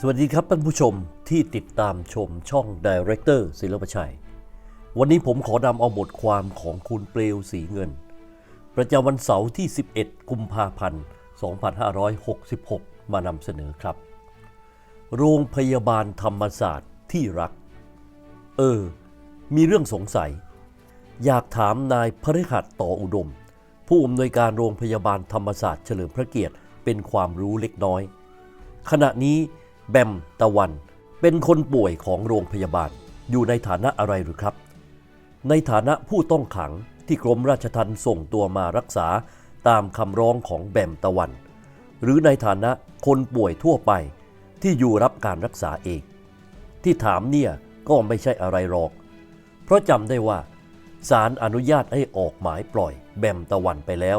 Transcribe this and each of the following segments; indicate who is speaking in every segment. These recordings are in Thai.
Speaker 1: สวัสดีครับท่านผู้ชมที่ติดตามชมช่อง Director ศิลปชัย วันนี้ผมขอนำเอาบทความของคุณเปลวสีเงิน ประจำวันเสาร์ที่ 11 กุมภาพันธ์ 2566 มานำเสนอครับ โรงพยาบาลธรรมศาสตร์ที่รัก เออ มีเรื่องสงสัย อยากถามนายพฤหัสต่ออุดม ผู้อำนวยการโรงพยาบาลธรรมศาสตร์เฉลิมพระเกียรติเป็นความรู้เล็กน้อย ขณะนี้ แบมตะวัน เป็นคนป่วยของโรงพยาบาล อยู่ในฐานะอะไรหรือครับ ในฐานะผู้ต้องขังที่กรมราชทัณฑ์ส่งตัวมารักษาตามคำร้องของแบมตะวัน หรือในฐานะคนป่วยทั่วไปที่อยู่รับการรักษาเอง ที่ถามเนี่ยก็ไม่ใช่อะไรหรอก เพราะจำได้ว่าศาลอนุญาตให้ออกหมายปล่อยแบมตะวันไปแล้ว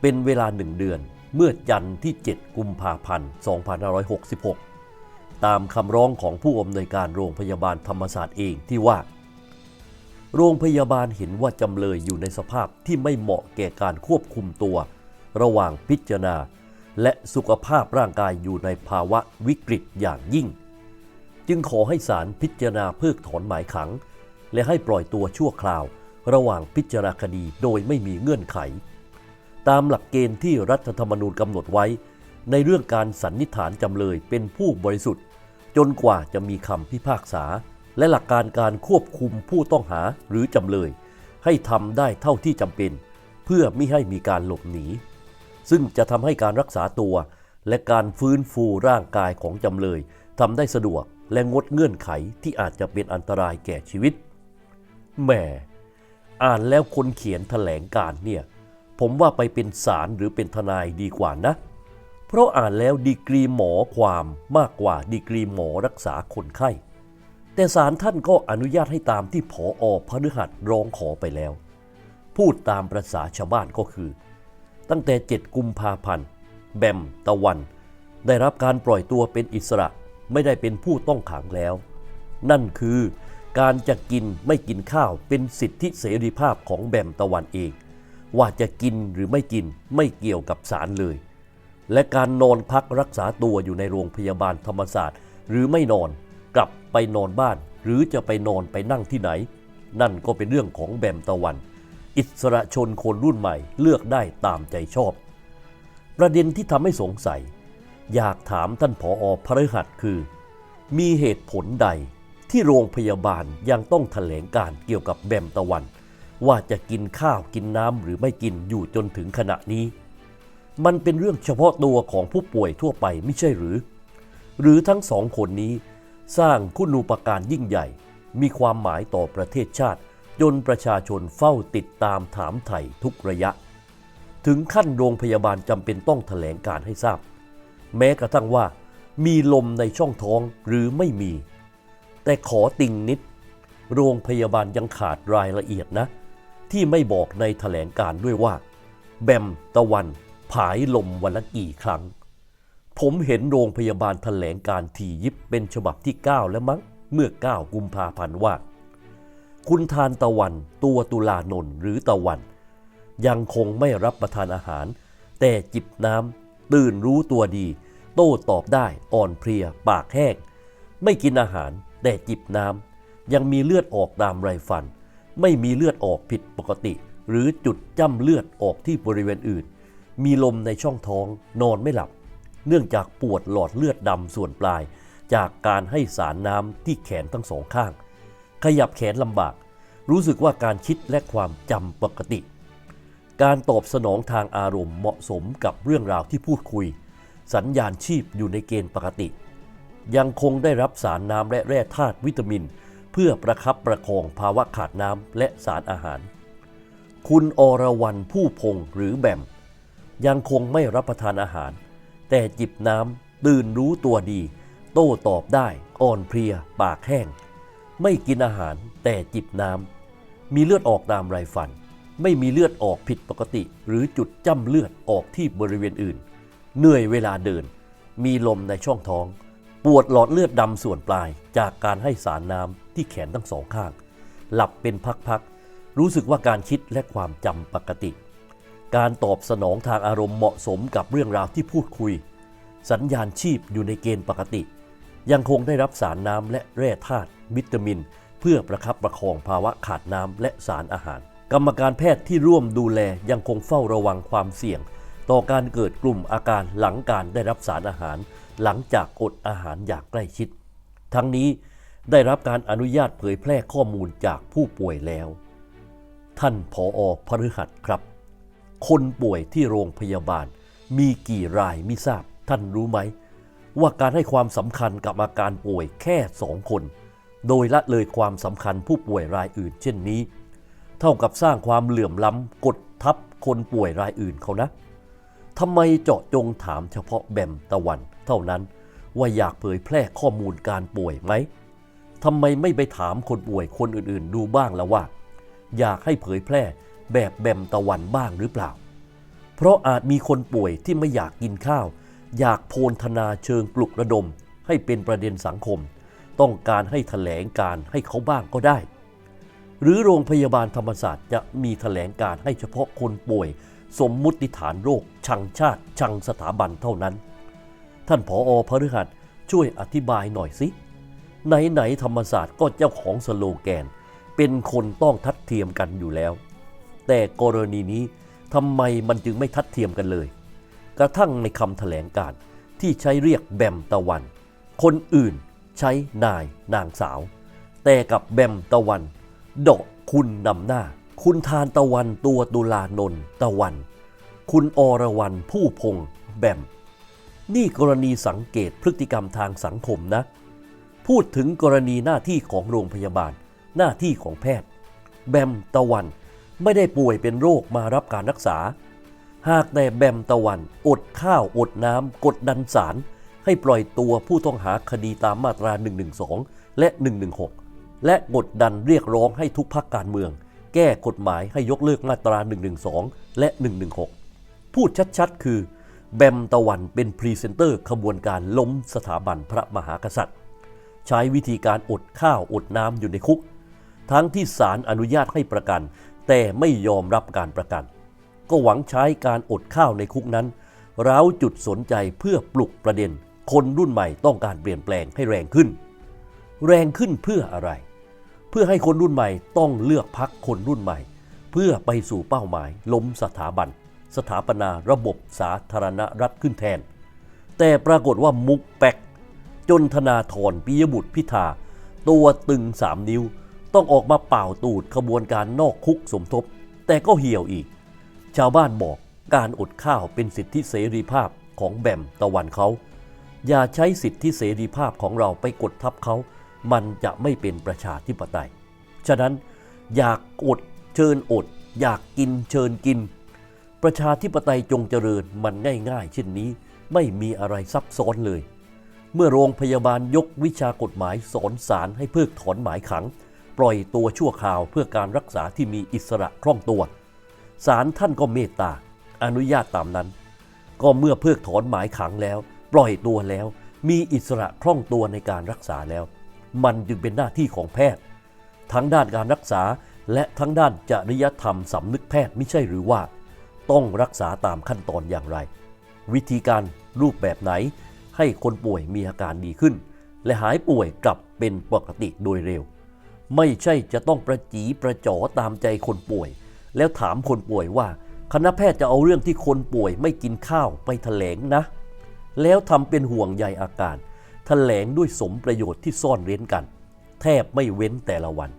Speaker 1: เป็นเวลาหนึ่งเดือนเมื่อจันทร์ที่ 7 กุมภาพันธ์ 2566 ตามคำร้องของผู้อำนวยการโรงพยาบาลธรรมศาสตร์เองที่ว่า โรงพยาบาลเห็นว่าจำเลยอยู่ในสภาพที่ไม่เหมาะแก่การควบคุมตัว ระหว่างพิจารณา และสุขภาพร่างกายอยู่ในภาวะวิกฤตอย่างยิ่ง จึงขอให้ศาลพิจารณาเพิกถอนหมายขัง และให้ปล่อยตัวชั่วคราว ระหว่างพิจารณาคดีโดยไม่มีเงื่อนไข ตามหลักเกณฑ์ที่รัฐธรรมนูญกำหนดไว้ในเรื่องการสันนิษฐานจำเลยเป็นผู้บริสุทธิ์ จนกว่าจะมีคำพิพากษา และหลักการการควบคุมผู้ต้องหาหรือจำเลย ให้ทำได้เท่าที่จำเป็น เพื่อไม่ให้มีการหลบหนี ซึ่งจะทำให้การรักษาตัว และการฟื้นฟูร่างกายของจำเลยทำได้สะดวกและงดเงื่อนไขที่อาจจะเป็นอันตรายแก่ชีวิตแหมอ่านแล้วคนเขียนแถลงการเนี่ย ผมว่าไปเป็นศาลหรือเป็นทนายดีกว่านะ เพราะอ่านแล้วดีกรีหมอความมากกว่าดีกรีหมอรักษาคนไข้ แต่ศาลท่านก็อนุญาตให้ตามที่ผออพฤหัสร้องขอไปแล้ว พูดตามประษาชาวบ้านก็คือ ตั้งแต่ 7 กุมภาพันธ์ แบม ตะวัน ได้รับการปล่อยตัวเป็นอิสระไม่ได้เป็นผู้ต้องขังแล้ว นั่นคือการจะกินไม่กินข้าวเป็นสิทธิเสรีภาพของแบมตะวันเอง ว่าจะกินหรือไม่กินไม่เกี่ยวกับศาลเลย และการนอนพักรักษาตัวอยู่ในโรงพยาบาลธรรมศาสตร์ หรือไม่นอนกลับไปนอนบ้าน หรือจะไปนอนไปนั่งที่ไหน นั่นก็เป็นเรื่องของแบมตะวัน อิสระชนคนรุ่นใหม่เลือกได้ตามใจชอบ ประเด็นที่ทำให้สงสัย อยากถามท่านผออพฤหัสคือ มีเหตุผลใดที่โรงพยาบาลยังต้องแถลงการเกี่ยวกับแบมตะวัน ว่าจะกินข้าวกินน้ำหรือไม่กินอยู่จนถึงขณะนี้ มันเป็นเรื่องเฉพาะตัวของผู้ป่วยทั่วไปไม่ใช่หรือ หรือทั้งสองคนนี้ สร้างคุณูปการยิ่งใหญ่ มีความหมายต่อประเทศชาติจนประชาชนเฝ้าติดตามถามไถ่ทุกระยะ ถึงขั้นโรงพยาบาลจำเป็นต้องแถลงการให้ทราบ แม้กระทั่งว่า มีลมในช่องท้องหรือไม่มี แต่ขอติ่งนิด โรงพยาบาลยังขาดรายละเอียดนะ ที่ไม่บอกในแถลงการด้วยว่า แบมตะวัน ผายลมวันละกี่ครั้ง ผมเห็นโรงพยาบาลแถลงการทียิบเป็นฉบับที่ 9 แล้วมั้ง เมื่อ 9 กุมภาพันธ์ว่า คุณทานตะวันตัวตุลานนหรือตะวัน ยังคงไม่รับประทานอาหาร แต่จิบน้ำตื่นรู้ตัวดี โต้ตอบได้อ่อนเพลีย ปากแห้ง ไม่กินอาหาร แต่จิบน้ำยังมีเลือดออกตามไรฟัน ไม่มีเลือดออกผิดปกติ หรือจุดจ้ำเลือดออกที่บริเวณอื่น มีลมในช่องท้องนอนไม่หลับ เนื่องจากปวดหลอดเลือดดำส่วนปลาย จากการให้สารน้ำที่แขนทั้งสองข้าง ขยับแขนลำบาก รู้สึกว่าการคิดและความจำปกติ การตอบสนองทางอารมณ์เหมาะสมกับเรื่องราวที่พูดคุย สัญญาณชีพอยู่ในเกณฑ์ปกติ ยังคงได้รับสารน้ำและแร่ธาตุวิตามิน เพื่อประคับประคองภาวะขาดน้ำและสารอาหาร คุณอรวรรณผู้พงษ์หรือแบม ยังคงไม่รับประทานอาหาร แต่จิบน้ำตื่นรู้ตัวดี โต้ตอบได้อ่อนเพลีย ปากแห้ง ไม่กินอาหารแต่จิบน้ำมีเลือดออกตามไรฟัน ไม่มีเลือดออกผิดปกติ หรือจุดจ้ำเลือดออกที่บริเวณอื่น เหนื่อยเวลาเดิน มีลมในช่องท้อง ปวดหลอดเลือดดำส่วนปลายจากการให้สารน้ำที่แขนทั้งสองข้าง หลับเป็นพักๆรู้สึกว่าการคิดและความจำปกติ การตอบสนองทางอารมณ์เหมาะสมกับเรื่องราวที่พูดคุย สัญญาณชีพอยู่ในเกณฑ์ปกติ ยังคงได้รับสารน้ำและแร่ธาตุวิตามิน เพื่อประคับประคองภาวะขาดน้ำและสารอาหาร กรรมการแพทย์ที่ร่วมดูแลยังคงเฝ้าระวังความเสี่ยง ต่อการเกิดกลุ่มอาการหลังการได้รับสารอาหาร หลังจากอดอาหารอย่างใกล้ชิด ทั้งนี้ได้รับการอนุญาตเผยแพร่ข้อมูลจากผู้ป่วยแล้ว ท่านผออพฤหัสครับ คนป่วยที่โรงพยาบาล มีกี่รายไม่ทราบ ท่านรู้ไหม ว่าการให้ความสำคัญกับอาการป่วยแค่สองคน โดยละเลยความสำคัญผู้ป่วยรายอื่น เช่นนี้ เท่ากับสร้างความเหลื่อมล้ำกดทับคนป่วยรายอื่นเขานะทำไมเจาะจงถามเฉพาะแบมตะวัน เท่านั้นว่าอยากเผยแพร่ข้อมูลการป่วยไหมทำไมไม่ไปถามคนป่วยคนอื่นๆ ดูบ้างแล้วว่า อยากให้เผยแพร่ แบบแบมตะวันบ้างหรือเปล่า เพราะอาจมีคนป่วยที่ไม่อยากกินข้าว อยากโพลธนาเชิงปลุกระดม ให้เป็นประเด็นสังคม ต้องการให้แถลงการให้เขาบ้างก็ได้ หรือโรงพยาบาลธรรมศาสตร์จะมีแถลงการให้เฉพาะคนป่วย สมมุติฐานโรค ชังชาติ ชังสถาบันเท่านั้น ท่านผออพฤหัสช่วยอธิบายหน่อยสิไหนๆธรรมศาสตร์ก็เจ้าของสโลแกน เป็นคนต้องทัดเทียมกันอยู่แล้ว แต่กรณีนี้ทำไมมันจึงไม่ทัดเทียมกันเลย กระทั่งในคำแถลงการที่ใช้เรียกแบมตะวัน คนอื่นใช้นายนางสาว แต่กับแบมตะวันดอกคุณนำหน้า คุณทานตะวันตัวตุลานนตะวัน คุณอรวรรณผู้พงแบม นี่กรณีสังเกตพฤติกรรมทางสังคมนะ พูดถึงกรณีหน้าที่ของโรงพยาบาล หน้าที่ของแพทย์ แบมตะวัน ไม่ได้ป่วยเป็นโรคมารับการรักษา หากแต่แบมตะวันอดข้าวอดน้ำกดดันศาลให้ปล่อยตัวผู้ต้องหาคดีตามมาตรา 112 และ 116 และกดดันเรียกร้องให้ทุกพักการเมือง แก้กฎหมายให้ยกเลิกมาตรา 112 และ 116 พูดชัดๆ คือ แบมตะวันเป็นพรีเซนเตอร์ขบวนการล้มสถาบันพระมหากษัตริย์ ใช้วิธีการอดข้าวอดน้ำอยู่ในคุก ทั้งที่ศาลอนุญาตให้ประกัน แต่ไม่ยอมรับการประกัน ก็หวังใช้การอดข้าวในคุกนั้นร้าวจุดสนใจเพื่อปลุกประเด็น คนรุ่นใหม่ต้องการเปลี่ยนแปลงให้แรงขึ้น แรงขึ้นเพื่ออะไร เพื่อให้คนรุ่นใหม่ต้องเลือกพักคนรุ่นใหม่ เพื่อไปสู่เป้าหมาย ล้มสถาบัน สถาปนาระบบสาธารณรัฐขึ้นแทน แต่ปรากฏว่ามุกแปกจนธนาธรปิยบุตรพิธา ตัวตึงสามนิ้ว ต้องออกมาเป่าตูดขบวนการนอกคุกสมทบ แต่ก็เหี่ยวอีก ชาวบ้านบอกการอดข้าวเป็นสิทธิเสรีภาพของแบมตะวันเขา อย่าใช้สิทธิเสรีภาพของเราไปกดทับเขา มันจะไม่เป็นประชาธิปไตย ฉะนั้นอยากอดเชิญอด อยากกินเชิญกิน ประชาธิปไตยจงเจริญมันง่ายๆ เช่นนี้ไม่มีอะไรซับซ้อนเลย เมื่อโรงพยาบาลยกวิชากฎหมายสอนศาลให้เพิกถอนหมายขัง ปล่อยตัวชั่วคราวเพื่อการรักษาที่มีอิสระคล่องตัวศาลท่านก็เมตตาอนุญาตตามนั้น ก็เมื่อเพิกถอนหมายขังแล้ว ปล่อยตัวแล้ว มีอิสระคล่องตัวในการรักษาแล้ว มันจึงเป็นหน้าที่ของแพทย์ ทั้งด้านการรักษาและทั้งด้านจริยธรรมสำนึกแพทย์ไม่ใช่หรือว่า ต้องรักษาตามขั้นตอนอย่างไร วิธีการรูปแบบไหน ให้คนป่วยมีอาการดีขึ้น และหายป่วยกลับเป็นปกติโดยเร็ว ไม่ใช่จะต้องประจีประจอตามใจคนป่วย แล้วถามคนป่วยว่า คณะแพทย์จะเอาเรื่องที่คนป่วยไม่กินข้าวไปแถลงนะ แล้วทำเป็นห่วงใยอาการแถลงด้วยสมประโยชน์ที่ซ่อนเร้นกัน แทบไม่เว้นแต่ละวัน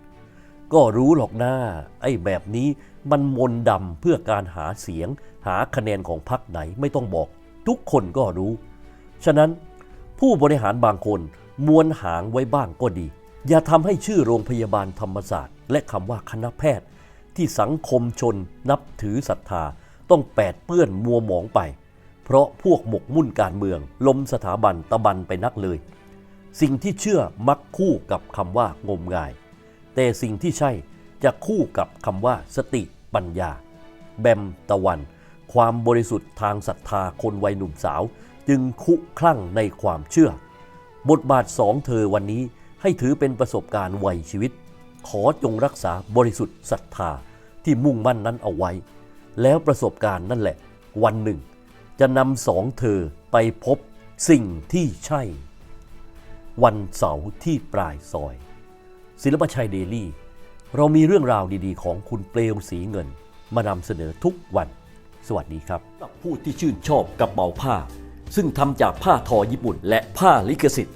Speaker 1: ก็รู้หรอกนะไอ้แบบนี้มันมนดำเพื่อการหาเสียง หาคะแนนของพรรคไหนไม่ต้องบอก ทุกคนก็รู้ ฉะนั้นผู้บริหารบางคนมวนหางไว้บ้างก็ดี อย่าทำให้ชื่อโรงพยาบาลธรรมศาสตร์ และคำว่าคณะแพทย์ ที่สังคมชนนับถือศรัทธาต้องแปดเปื้อนมัวหมองไป เพราะพวกหมกมุ่นการเมืองล้มสถาบันตะบันไปนักเลย สิ่งที่เชื่อมักคู่กับคำว่างมงาย แต่สิ่งที่ใช่จะคู่กับคำว่าสติปัญญา แบมตะวัน ความบริสุทธิ์ทางศรัทธาคนวัยหนุ่มสาว จึงคุคลั่งในความเชื่อ บทบาทสองเธอวันนี้ ให้ถือเป็นประสบการณ์วัยชีวิต ขอจงรักษาบริสุทธิ์ศรัทธาที่มุ่งมั่นนั้นเอาไว้ แล้วประสบการณ์นั่นแหละ วันหนึ่ง จะนำสองเธอไปพบสิ่งที่ใช่ วันเสาร์ที่ปลายซอย ศิลปชัยเดลี่ เรามีเรื่องราวดีๆ ของคุณเปลวสีเงิน มานำเสนอทุกวัน สวัสดีครับผู้ที่ชื่นชอบกระเป๋าผ้า ซึ่งทำจากผ้าทอญี่ปุ่นและผ้าลิขสิทธิ์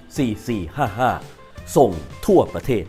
Speaker 1: 4455 ส่งทั่วประเทศ